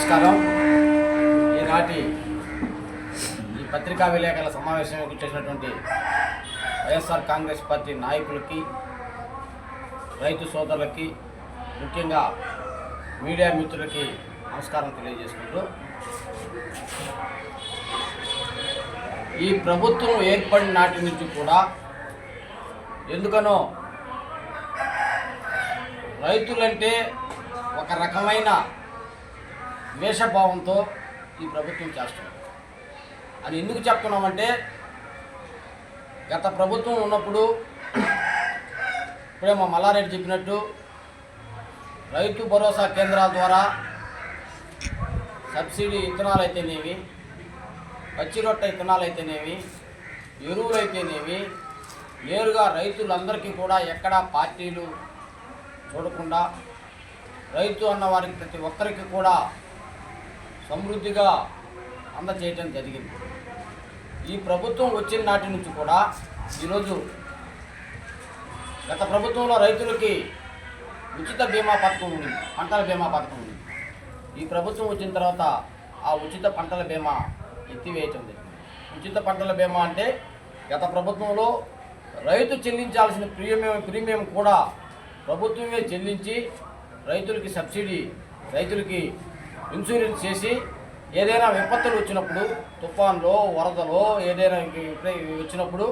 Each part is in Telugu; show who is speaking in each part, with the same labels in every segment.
Speaker 1: నమస్కారం. ఈనాటి ఈ పత్రికా విలేకరుల సమావేశం చేసినటువంటి వైఎస్ఆర్ కాంగ్రెస్ పార్టీ నాయకులకి రైతు సోదరులకి ముఖ్యంగా మీడియా మిత్రులకి నమస్కారం తెలియజేసుకుంటూ ఈ ప్రభుత్వం ఏర్పడిన నాటి నుంచి కూడా ఎందుకనో రైతులంటే ఒక రకమైన ద్వేషభావంతో ఈ ప్రభుత్వం చేస్తుంది. అని ఎందుకు చెప్తున్నామంటే గత ప్రభుత్వం ఉన్నప్పుడు ఇప్పుడే మా మల్లారెడ్డి చెప్పినట్టు రైతు భరోసా కేంద్రాల ద్వారా సబ్సిడీ విత్తనాలు అయితేనేవి పచ్చి రొట్టె విత్తనాలు అయితేనేవి ఎరువులు అయితేనేవి నేరుగా రైతులందరికీ కూడా ఎక్కడా పార్టీలు చూడకుండా రైతు అన్న వారికి ప్రతి ఒక్కరికి కూడా సమృద్ధిగా అందచేయటం జరిగింది. ఈ ప్రభుత్వం వచ్చిన నాటి నుంచి కూడా ఈరోజు గత ప్రభుత్వంలో రైతులకి ఉచిత బీమా పథకం ఉంది పంటల బీమా పథకం ఉంది. ఈ ప్రభుత్వం వచ్చిన తర్వాత ఆ ఉచిత పంటల బీమా ఎత్తివేయటం జరిగింది. ఉచిత పంటల బీమా అంటే గత ప్రభుత్వంలో రైతు చెల్లించాల్సిన ప్రీమియం ప్రీమియం కూడా ప్రభుత్వమే చెల్లించి రైతులకి సబ్సిడీ రైతులకి ఇన్సూరెన్స్ చేసి ఏదైనా విపత్తులు వచ్చినప్పుడు తుఫాన్లో వరదలో ఏదైనా వచ్చినప్పుడు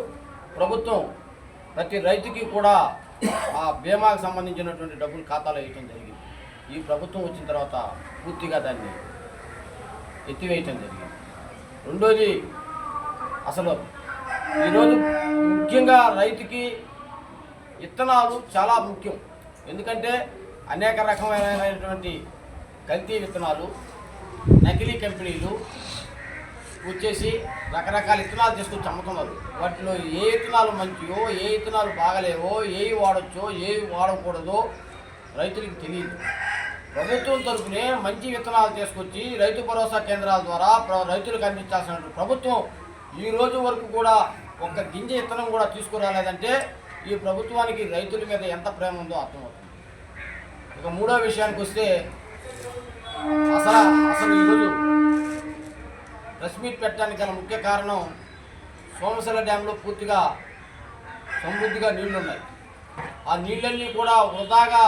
Speaker 1: ప్రభుత్వం ప్రతి రైతుకి కూడా ఆ బీమాకు సంబంధించినటువంటి డబ్బులు ఖాతాలో వేయటం జరిగింది. ఈ ప్రభుత్వం వచ్చిన తర్వాత పూర్తిగా దాన్ని ఎత్తివేయటం జరిగింది. రెండోది అసలు ఈరోజు ముఖ్యంగా రైతుకి విత్తనాలు చాలా ముఖ్యం. ఎందుకంటే అనేక రకమైనటువంటి కల్తీ విత్తనాలు నకిలీ కంపెనీలు వచ్చేసి రకరకాల విత్తనాలు తీసుకొచ్చి అమ్ముతున్నారు వాటిలో ఏ విత్తనాలు మంచివో ఏ విత్తనాలు బాగలేవో ఏవి వాడచ్చో ఏవి వాడకూడదో రైతులకు తెలియదు. ప్రభుత్వం తరఫునే మంచి విత్తనాలు తీసుకొచ్చి రైతు భరోసా కేంద్రాల ద్వారా ప్ర- రైతులకు అందించాల్సిన ప్రభుత్వం ఈ రోజు వరకు కూడా ఒక్క గింజ విత్తనం కూడా తీసుకురాలేదంటే ఈ ప్రభుత్వానికి రైతుల మీద ఎంత ప్రేమ ఉందో అర్థమవుతుంది. ఇక మూడో విషయానికి వస్తే అసలు అసలు ఈరోజు ప్రెస్ మీట్ పెట్టడానికి గల ముఖ్య కారణం సోమశల డ్యాంలో పూర్తిగా సమృద్ధిగా నీళ్ళు ఉన్నాయి. ఆ నీళ్ళన్నీ కూడా వృధాగా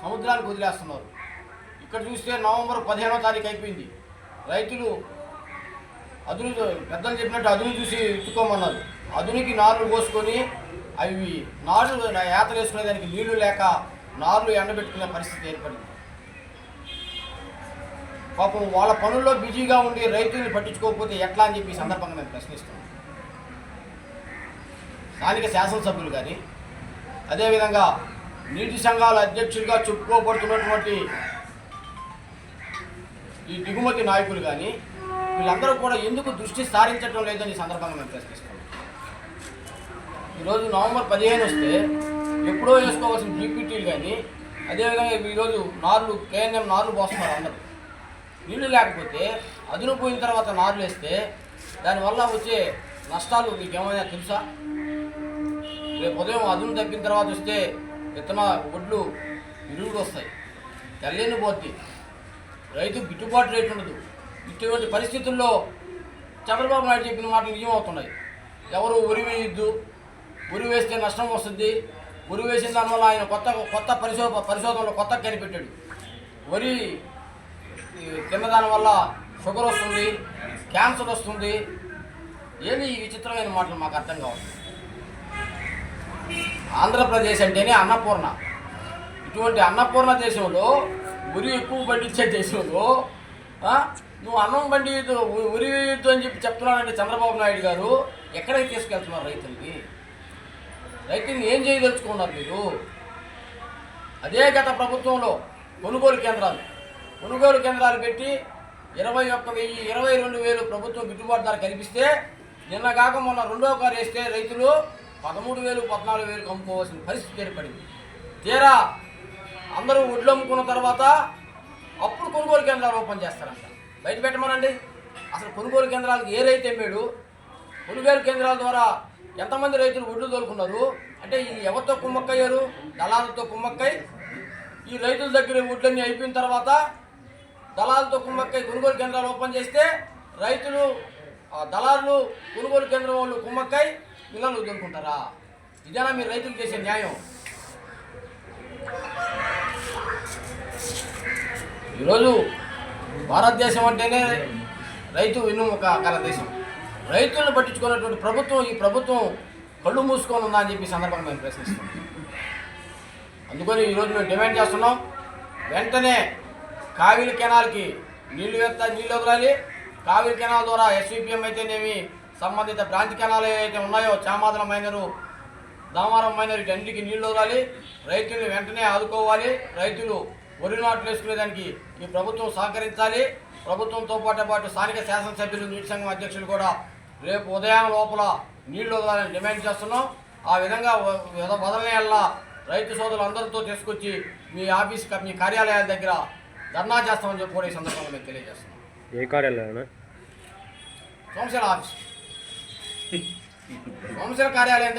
Speaker 1: సముద్రానికి వదిలేస్తున్నారు. ఇక్కడ చూస్తే నవంబర్ పదిహేనో తారీఖు అయిపోయింది. రైతులు అదును పెద్దలు చెప్పినట్టు అదును చూసి ఇచ్చుకోమన్నారు అదునికి నార్లు పోసుకొని అవి నారులు ఏతలు వేసుకునే దానికి నీళ్ళు లేక నార్లు ఎండబెట్టుకునే పరిస్థితి ఏర్పడింది. పాపం వాళ్ళ పనుల్లో బిజీగా ఉండి రైతుల్ని పట్టించుకోకపోతే ఎట్లా అని చెప్పి ఈ సందర్భంగా నేను ప్రశ్నిస్తున్నాను స్థానిక శాసనసభ్యులు కానీ అదేవిధంగా నీటి సంఘాల అధ్యక్షుడిగా చెప్పుకోబడుతున్నటువంటి ఈ దిగుమతి నాయకులు కానీ వీళ్ళందరూ కూడా ఎందుకు దృష్టి సారించడం లేదని సందర్భంగా మేము ప్రశ్నిస్తున్నాం. ఈరోజు నవంబర్ పదిహేను వస్తే ఎప్పుడో వేసుకోవాల్సిన జీపీటీలు కానీ అదేవిధంగా ఈరోజు నార్లు కేఎన్ఎం నార్లు పోస్తున్నారు అందరూ. నీళ్ళు లేకపోతే అదును పోయిన తర్వాత నారు వేస్తే దానివల్ల వచ్చే నష్టాలు మీకు ఏమైనా తెలుసా? రేపు ఉదయం అదును తప్పిన తర్వాత వస్తే విత్తన ఒడ్లు విరుగుడు వస్తాయి. తెల్లని పోద్ది. రైతు గిట్టుబాటు రేటు ఉండదు. ఇటువంటి పరిస్థితుల్లో చంద్రబాబు నాయుడు చెప్పిన మాటలు నిజమవుతున్నాయి. ఎవరు ఉరి వేయొద్దు. ఉరి వేస్తే నష్టం వస్తుంది. ఉరి వేసిన దానివల్ల ఆయన కొత్త కొత్త పరిశో పరిశోధనలో కొత్త కనిపెట్టాడు వరి తిన్నదాని వల్ల షుగర్ వస్తుంది క్యాన్సర్ వస్తుంది. ఏది ఈ విచిత్రమైన మాటలు మాకు అర్థం కావాలి ఆంధ్రప్రదేశ్ అంటేనే అన్నపూర్ణ. ఇటువంటి అన్నపూర్ణ దేశంలో ఉరి ఎక్కువ పండించే దేశంలో నువ్వు అన్నం బండి ఉరి వేయొద్దు అని చెప్పి చెప్తున్నానంటే చంద్రబాబు నాయుడు గారు ఎక్కడికి తీసుకెళ్తున్నారు రైతులకి రైతుల్ని ఏం చేయదలుచుకున్నారు మీరు? అదే గత ప్రభుత్వంలో కొనుగోలు కేంద్రాలు. కొనుగోలు కేంద్రాలు పెట్టి ఇరవై ఒక్క వెయ్యి ఇరవై రెండు వేలు ప్రభుత్వం గిట్టుబాటు ధర కల్పిస్తే నిన్న కాక మొన్న రెండో కారు వేస్తే రైతులు పదమూడు వేలు పద్నాలుగు వేలు అమ్ముకోవాల్సిన పరిస్థితి ఏర్పడింది. తీరా అందరూ ఒడ్లు అమ్ముకున్న తర్వాత అప్పుడు కొనుగోలు కేంద్రాలు ఓపెన్ చేస్తారంట. బయట పెట్టమనండి. అసలు కొనుగోలు కేంద్రాలకు ఏ రైతు అమ్మాడు? కొనుగోలు కేంద్రాల ద్వారా ఎంతమంది రైతులు ఒడ్లు తోలుకున్నారు? అంటే ఇది ఎవరితో కుమ్మక్కయ్యారు? దళాలతో కుమ్మక్కై ఈ రైతుల దగ్గర ఒడ్లన్నీ అయిపోయిన తర్వాత దళాలతో కుమ్మక్కై కొనుగోలు కేంద్రాలు ఓపెన్ చేస్తే రైతులు ఆ దళారులు కొనుగోలు కేంద్రం వాళ్ళు కుమ్మక్కై పిల్లలు వదులుకుంటారా ఇదేనా మీరు రైతులు చేసే న్యాయం? ఈరోజు భారతదేశం అంటేనే రైతు వెన్నుముక గల దేశం. రైతులను పట్టించుకున్నటువంటి ప్రభుత్వం ఈ ప్రభుత్వం కళ్ళు మూసుకొని ఉందా అని చెప్పి సందర్భంగా మేము ప్రశ్నిస్తున్నాం. అందుకని ఈరోజు మేము డిమాండ్ చేస్తున్నాం వెంటనే కావిలి కెనాల్కి నీళ్ళు వేస్తా నీళ్ళు వదలాలి. కావిలి కెనాల్ ద్వారా ఎస్విపిఎం అయితేనేమి సంబంధిత బ్రాంచ్ కెనాల్ ఏవైతే ఉన్నాయో చామాదల మైనరు దామారం మైనర్ వీటన్నిటికీ నీళ్ళు వదలాలి. రైతులు వెంటనే ఆదుకోవాలి. రైతులు వరి నాట్లు వేసుకునేదానికి ఈ ప్రభుత్వం సహకరించాలి. ప్రభుత్వంతో పాటు పాటు స్థానిక శాసనసభ్యులు నీటి సంఘం అధ్యక్షులు కూడా రేపు ఉదయం లోపల నీళ్ళు వదలాలని డిమాండ్ చేస్తున్నాం. ఆ విధంగా వ- వదలనే వల్ల రైతు సోదరులు అందరితో తీసుకొచ్చి మీ ఆఫీస్ మీ కార్యాలయాల దగ్గర ధర్నా చేస్తామని చెప్పి కూడా ఈ సందర్భంగా మేము తెలియజేస్తున్నాం.
Speaker 2: ఏ కార్యాలయం
Speaker 1: సోమశిల ఆఫీస్. సోమశిల కార్యాలయం